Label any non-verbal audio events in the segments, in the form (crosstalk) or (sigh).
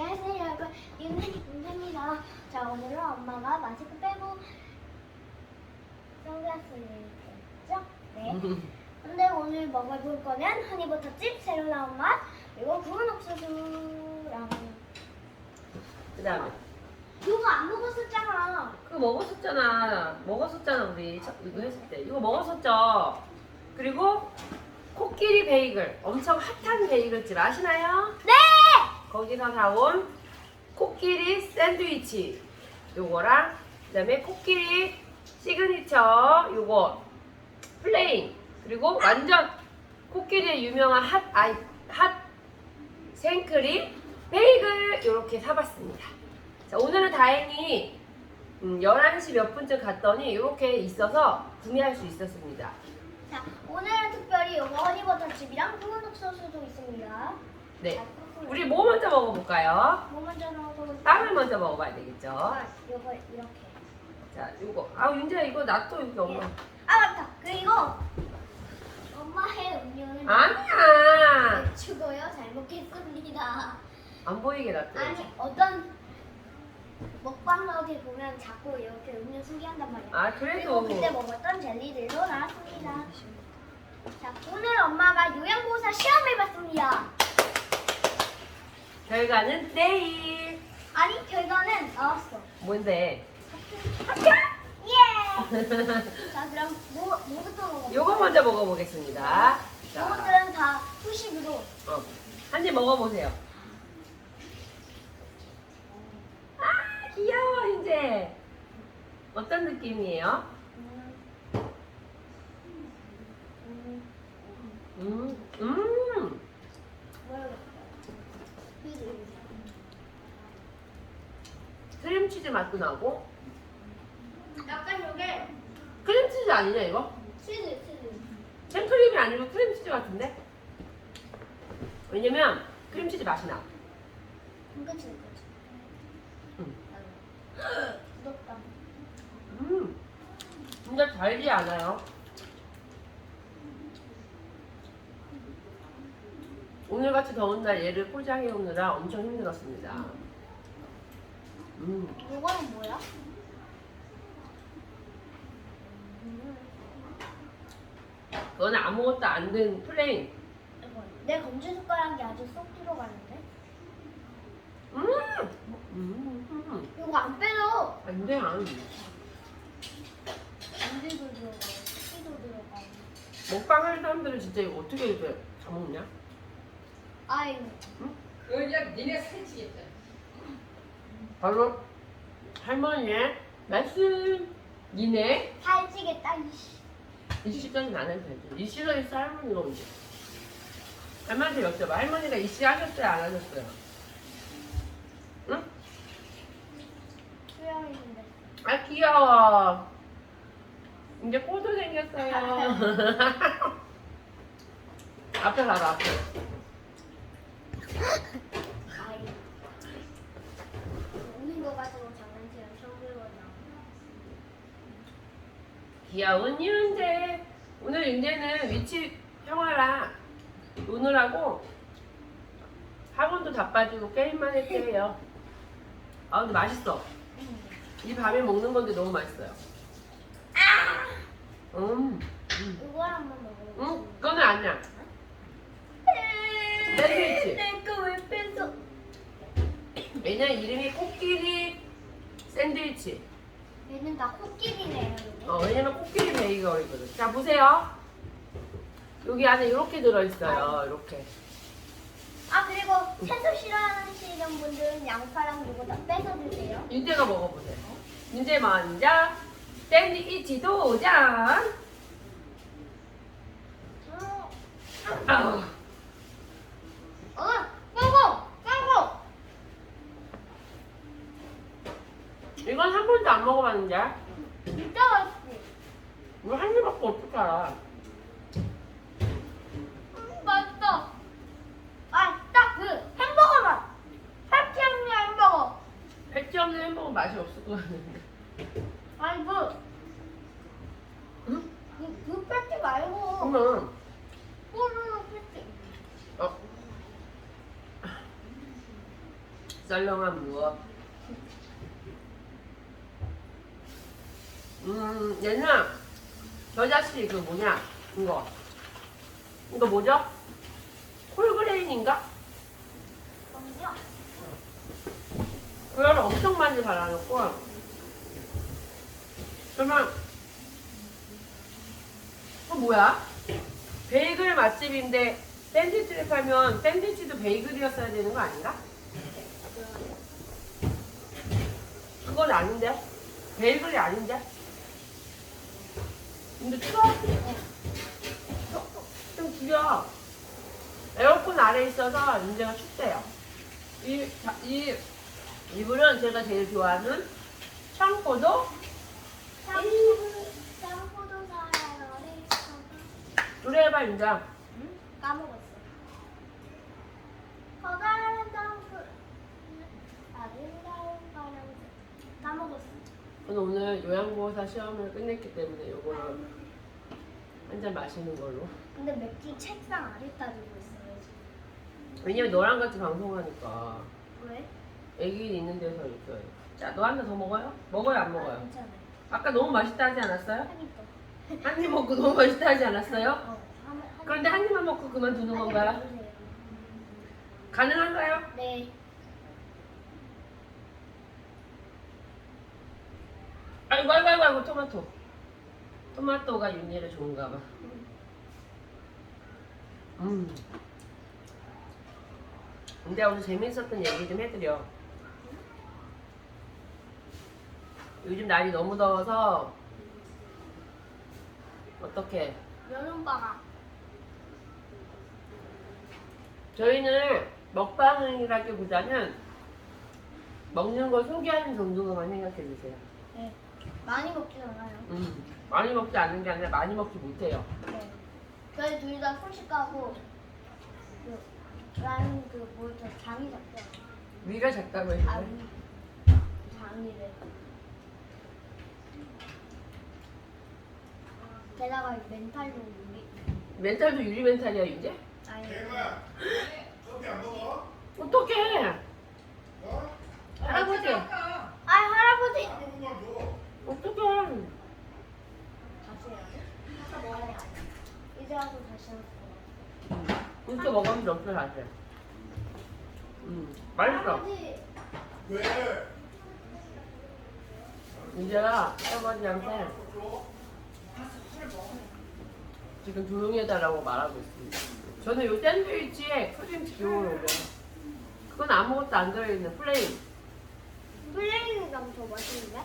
안녕하세요 여러분. 윤현이 공주입니다. 자 오늘은 엄마가 마스크 빼고 선글라스를 꼈죠? 네. (laughs) 근데 오늘 먹어볼 거는 허니버터칩 새로 나온 맛 그리고 구운 옥수수랑 그 다음에? 이거 안 먹었었잖아. 그거 먹었었잖아. 먹었었잖아 우리 첫- 이거 했을 때. 이거 먹었었죠? 그리고 코끼리 베이글 엄청 핫한 베이글집 아시나요? 네! 거기서 사온 코끼리 샌드위치 요거랑 그 다음에 코끼리 시그니처 요거 플레인 그리고 완전 코끼리의 유명한 핫 아이 핫 생크림 베이글 이렇게 사봤습니다. 자 오늘은 다행히 음, 11시 몇 분쯤 갔더니 이렇게 있어서 구매할 수 있었습니다. 자 오늘은 특별히 이거 허니버터 칩이랑 구운 옥수수도 있습니다 네, 자, 우리 뭐 먼저 먹어볼까요? 뭐 먼저 넣어서 빵을 먼저 먹어봐야 되겠죠? 아, 이거 이렇게 자, 요거. 아, 윤재야, 이거 놔둬, 이거 엄마. 아 맞다 그리고 엄마의 음료는 아니야! 주고요 잘 먹겠습니다 안 보이게 놔둬. 아니 어떤 먹방러들 보면 자꾸 이렇게 음료 소개한단 말이에요 아, 그리고 그래도. 그때 먹었던 젤리들도 나왔습니다 자 오늘 엄마가 요양보호사 시험해봤습니다 결과는 내일. 아니 결과는 나왔어 뭔데? 예! (laughs) 자 그럼 뭐, 뭐부터 먹어볼까요? 요거 먼저 먹어보겠습니다. 자, 요것들은 다 후식으로 어. 한입 먹어보세요. 아, 귀여워, 윤재. 어떤 느낌이에요? 음, 음, 음, 음. 뭐라고 했어요? 크림치즈 맛도 나고. 약간 요게 크림치즈 아니냐, 이거? 치즈 치즈 생크림이 아니고 크림치즈 같은데? 왜냐면 크림치즈 맛이 나. 그치 그치 음. 부럽다 음, 진짜 달지 않아요. 오늘같이 더운 날 얘를 포장해 오느라 엄청 힘들었습니다. 음, 이거는 뭐야? 음, 그거는 아무것도 안든 플레인. 이거 내 검지 숟가락이 아주 쏙 들어가는데? 음, 음, 음. 이거 안 빼도 안 돼, 안. 안들도 들어가 치도 들어가 먹방 하는 사람들은 진짜 이거 어떻게 이렇게 다 먹냐? 아이 그냥 니네 살찌겠다. 바로 할머니의 말씀이네. 살찌겠다 이씨 이 시간이 안 해도 되죠. 이 시간에 있어 할머니가 오지. 할머니한테 여쭤봐. 할머니가 이시 하셨어요? 안 하셨어요? 응? 수영인데 아 귀여워. 이제 코도 생겼어요. (laughs) 앞에 가봐 앞에. 아이 웃는 거 가지고 장난치면 처음 배워나 귀여운 윤재. 오늘 윤재는 위치 평화라 노느라고 학원도 다 빠지고 게임만 했대요. 아 근데 맛있어. 이 밤에 먹는 건데 너무 맛있어요. 음, 음, 이거 한번 먹어볼게 음, 그거는 아니야. 샌드위치. 내거왜 뺐어 왜냐 이름이 코끼리 샌드위치. 얘는 다 코끼리네요. 어, 왜냐면 코끼리 베이글이거든. 자 보세요. 여기 안에 이렇게 들어있어요. 이렇게. 아 그리고 채소 싫어하시는 분들은 양파랑 이거 다 빼서 드세요 윤재가 먹어보세요. 윤재 먼저 샌드위치 도전. 음. 아우. 어, 빼고 빼고 이건 한 번도 안 먹어봤는데. 진짜 맛있지 이거 한 입밖에 어떻게 알아? 음, 맛있어 아딱 그 햄버거 맛 패티 없는 햄버거 패티 없는 햄버거 맛이 없을 것 같은데. 아니 그 응? 그, 그 패티 말고 그러면 뽀르르 패티 어. 썰렁한 무엇. 음, 얘는 저 자식 그 뭐냐 이거 이거 뭐죠? 홀그레인인가? 그럼요. 그걸 엄청 많이 발라놓고 그러면 어 뭐야? 베이글 맛집인데 샌드위치를 팔면 샌드위치도 베이글이었어야 되는 거 아닌가? 그건 아닌데 베이글이 아닌데 근데 추워? 좀 줄여 에어컨 아래 있어서 문제가 춥대요 이, 자, 이 이불은 제가 제일 좋아하는 청포도 사요. 어디 있어? 노래해봐 윤장 응? 까먹었어. 커다란 샴푸. 아름다운 파란색. 까먹었어. 저는 오늘 요양보호사 시험을 끝냈기 때문에 요거를 한잔 마시는 걸로 근데 맥주 책상 아래 따지고 있어요. 지금. 왜냐면 너랑 같이 방송하니까 왜? 애기 있는 데서 이렇게 자너 한잔더 먹어요? 먹어요 안 아, 먹어요? 괜찮아요. 아까 너무 맛있다 하지 않았어요? 한 입 더. 한 입 먹고 너무 맛있다 하지 않았어요? 어, 한, 한 그런데 한 입만 먹고 그만두는 건가요? 먹으세요. 가능한가요? 네. 아이고 아이고 아이고, 아이고 토마토 토마토가 윤희를 좋은가 봐 음. 근데 오늘 재밌었던 얘기 좀 해드려 요즘 날이 너무 더워서 어떻게 여름방학. 저희는 먹방이라기보다는 먹는 걸 소개하는 정도로만 생각해 주세요 네. 많이 먹진 않아요. 음. 많이 먹지 않는 게 아니라 많이 먹지 못해요 네. 저희 둘 다 소식하고 그 나는 그 뭐죠 장이 작죠. 위가 작다고 아 했는데 위. 장이래. 게다가 이 멘탈도 우리 멘탈도 유리 멘탈이야 이제? 아니 커피 안 먹어? 어떡해 어? 할아버지 아 할아버지 안 먹은 걸 줘. 어떡해 다시 해야 돼? 아까 먹어야 돼. 이렇게 먹으면 없어 사실 음 맛있어 왜? 이제가 할아버지한테 줘? 지금 조용히 해달라고 말하고 있습니다 저는 요 샌드위치에 크림치즈를 올려요 그건 아무것도 안 들어있는 플레인 플레이가 더 맛있는데?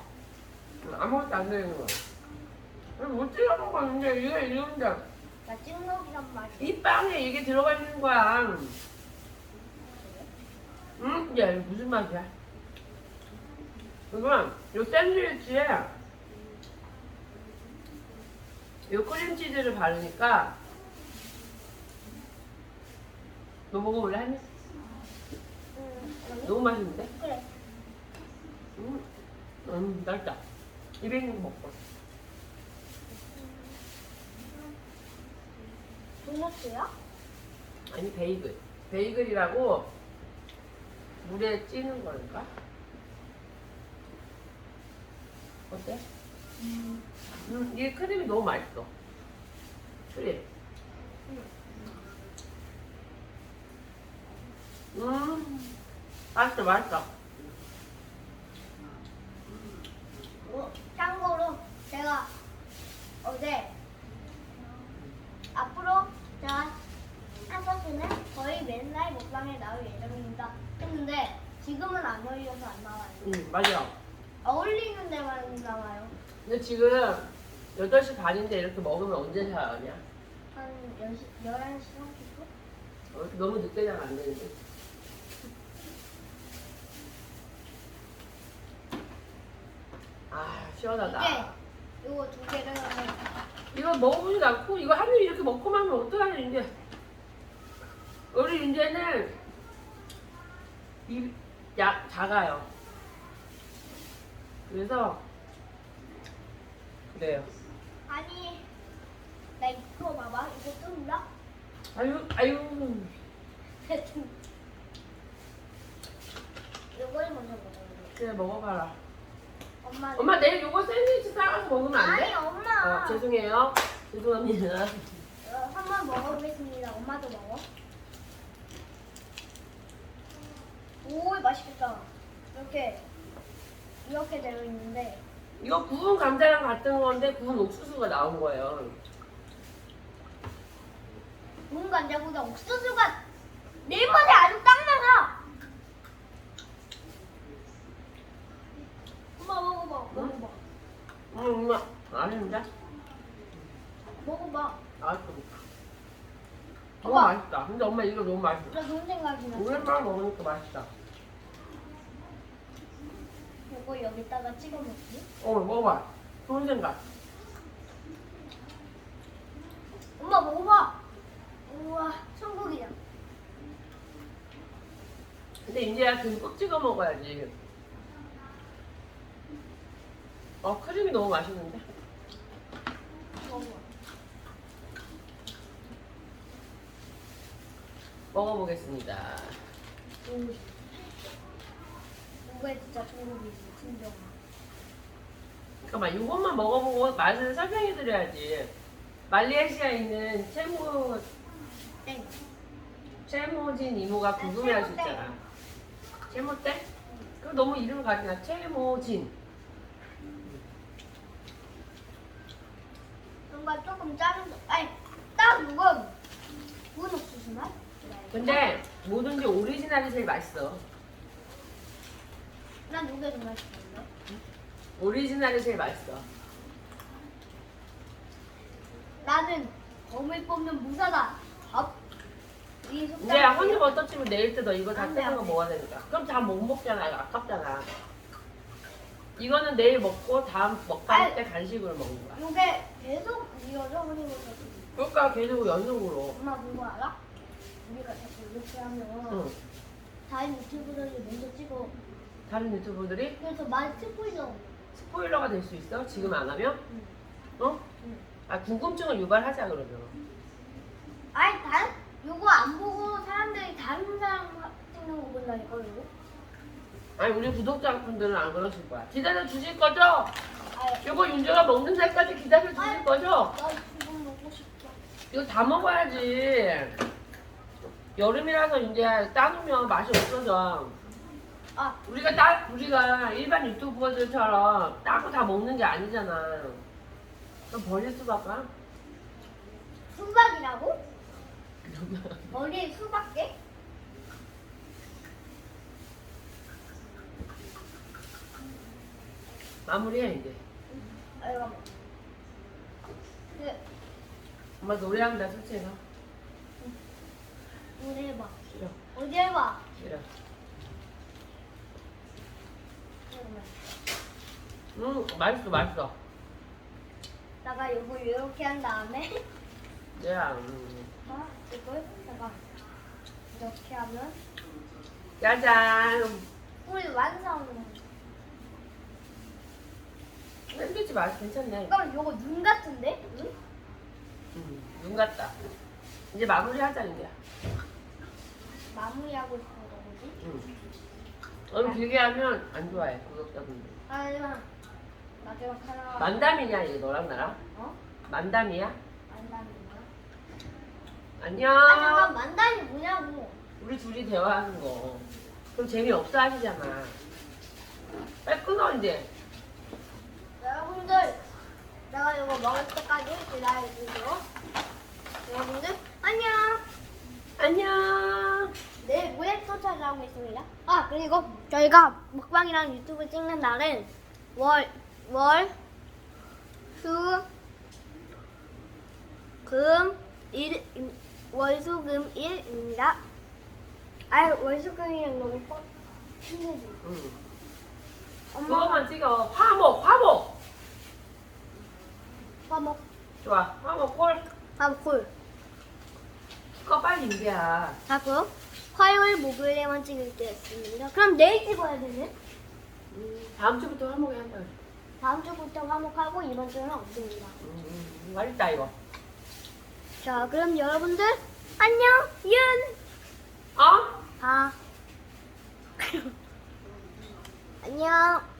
아무것도 안 들어있는 거못 찍어 먹었는데 이게 이런데 나 찍먹이란 맛이. 이 빵에 이게 들어가 있는 거야 응? 야 이거 무슨 맛이야? 이건 요 샌드위치에 요 크림치즈를 바르니까 너 먹어볼래? 음, 여기? 너무 맛있는데? 그래. 음, 음 맛있다 입에 있는 거 먹고 도넛이요? 아니 베이글. 베이글이라고 물에 찌는 거니까? 어때? 음, 이게 크림이 너무 맛있어. 크림. 음 맛있어 맛있어 어, 참고로 제가 어제 앞으로 제가 한번쯤은 거의 맨날 먹 방에 나올 예정입니다. 했는데 지금은 안 어울려서 안 나와요. 음 맞아 어울리는 데만 나와요. 근데 지금 8시 반인데 이렇게 먹으면 언제 자냐? 한 10시, 11시 30분? 어, 너무 늦게 자면 안 되는데. 아, 시원하다. 이게 이거 두 개를 하면 이거 먹어보지도 않고, 이거 한 입 이렇게 먹고만 하면 어떡하냐, 이제. 우리 이제는 입, 약, 작아요. 그래서, 그래요. 아니 나 이거 봐봐 이거 뜬다? 아유, 아유. 먼저 먹어요. 그래 먹어봐라. 엄마. 엄마 내일 요거 샌드위치 싸가서 먹으면 안 돼? 아니 엄마. 어, 죄송해요. 죄송합니다. 어, 한번 먹어보겠습니다. 엄마도 먹어. 오 맛있겠다. 이렇게 이렇게 되어 있는데 이거 구운 감자랑 같은 건데 구운 옥수수가 나온 거예요. 구운 감자보다 옥수수가 내 입맛에 아주 딱 맞아. 엄마 먹어봐. 먹어봐. 응, 엄마. 아닌데? 먹어봐. 알았어. 너무 엄마. 맛있다. 근데 엄마 이거 너무 맛있어. 나 좋은 생각이 났어. 오랜만에 먹으니까 맛있다. 이거 여기다가 찍어 먹기. 어, 먹어봐. 좋은 생각. 엄마 먹어봐. 우와 천국이다. 근데 이제야 듬뿍 찍어 먹어야지. 어, 크림이 너무 맛있는데? 먹어. 먹어보겠습니다. 오. 이게 진짜 천국이지 진정아. 잠깐만, 이것만 먹어보고 맛을 설명해드려야지. 말레이시아에 있는 채무, 땡. 채모진 이모가 궁금해 할 수 있잖아. 채모떼? 그럼 너무 이름을 가리나? 채모진. 뭔가 조금 짜는 거. 아니 딱 이건 구운 옥수수 맛. 근데 뭐든지 오리지널이 제일 맛있어. 난 이게 좀 맛있는데. 오리지널이 제일 맛있어. 나는 범을 뽑는 무사다. 밥. 이. 이제 허니버터 치면 내일 때너 이거 다 안 돼, 안거 돼. 먹어야 되니까. 그럼 다 못 먹잖아. 이거 아깝잖아. 이거는 내일 먹고 다음 먹방. 때 간식으로 먹는 거야. 이게 계속 이어져 버리고 그러니까 계속 연속으로. 엄마 그거 알아? 우리가 자꾸 이렇게 하면 응. 다른 유튜브들이 먼저 찍어. 다른 유튜브들이 그래서 많이 있어. 스포일러가 될 수 있어? 지금 안 하면? 응. 어? 응. 아 궁금증을 유발하자 그러면. 아니 단 요거 안 보고 사람들이 다른 사람 찍는 거 본다니까 이거. 아니 우리 구독자분들은 안 그러실 거야. 기다려 주실 거죠? 아니 이거 윤재가 먹는 날까지 기다려 주실 아이. 거죠? 나 지금 먹고 싶어. 이거 다 먹어야지. 여름이라서 윤재야 따놓으면 맛이 없어져. 아 우리가 따 우리가 일반 유튜버들처럼 따고 다 먹는 게 아니잖아. 그럼 버릴 수밖에. 수박이라고? (laughs) 머리 수박게? 마무리해 이제. 아이고. 그 엄마 노래한다 솔직히. 노래 해봐. 싫어 어디 해봐. 싫어. 잠깐만. 음 맛있어 맛있어. 나가 이거 이렇게 한 다음에 야 음. 어, 이걸 잠깐 이렇게 하면 짜잔. 우리 완성. 샌드위치 맛이 괜찮네. 그럼 이거 눈 같은데? 눈? 음, 눈 같다. 이제 마무리하자 이제. 마무리하고 싶은 거지? 음. 너무 길게 하면 안 좋아해 구독자분들. 아니야. 마지막 하나. 만담이냐 이게 너랑 나랑? 어? 만담이야? 만담인가? 안녕. 아 잠깐 만담이 뭐냐고. 우리 둘이 대화하는 거. 그럼 재미없어 하시잖아. 빨리 끊어 이제. 여러분들 내가 이거 먹을 때까지 기다려주세요. 여러분들 안녕. 안녕. 내일 모레 또 찾아오겠습니다. 아 그리고 저희가 먹방이랑 유튜브 찍는 날은 월, 월, 수, 금, 일, 월, 수, 금, 일입니다. 아 월, 수, 금이랑 너무 뻔. 힘들지. 응. 엄마 그거만 찍어. 화목, 화목. 화목, 좋아. 화목 콜. 화목 콜. 그거 빨리 인계야. 하고 화요일, 목요일에만 찍을 때였습니다. 그럼 내일 찍어야 되네. 음, 다음 주부터 화목에 한다. 다음 주부터 화목하고 이번 주는 없습니다. 음, 음, 맛있다 이거. 자, 그럼 여러분들 안녕, 윤, 어? 아. (laughs) 안녕.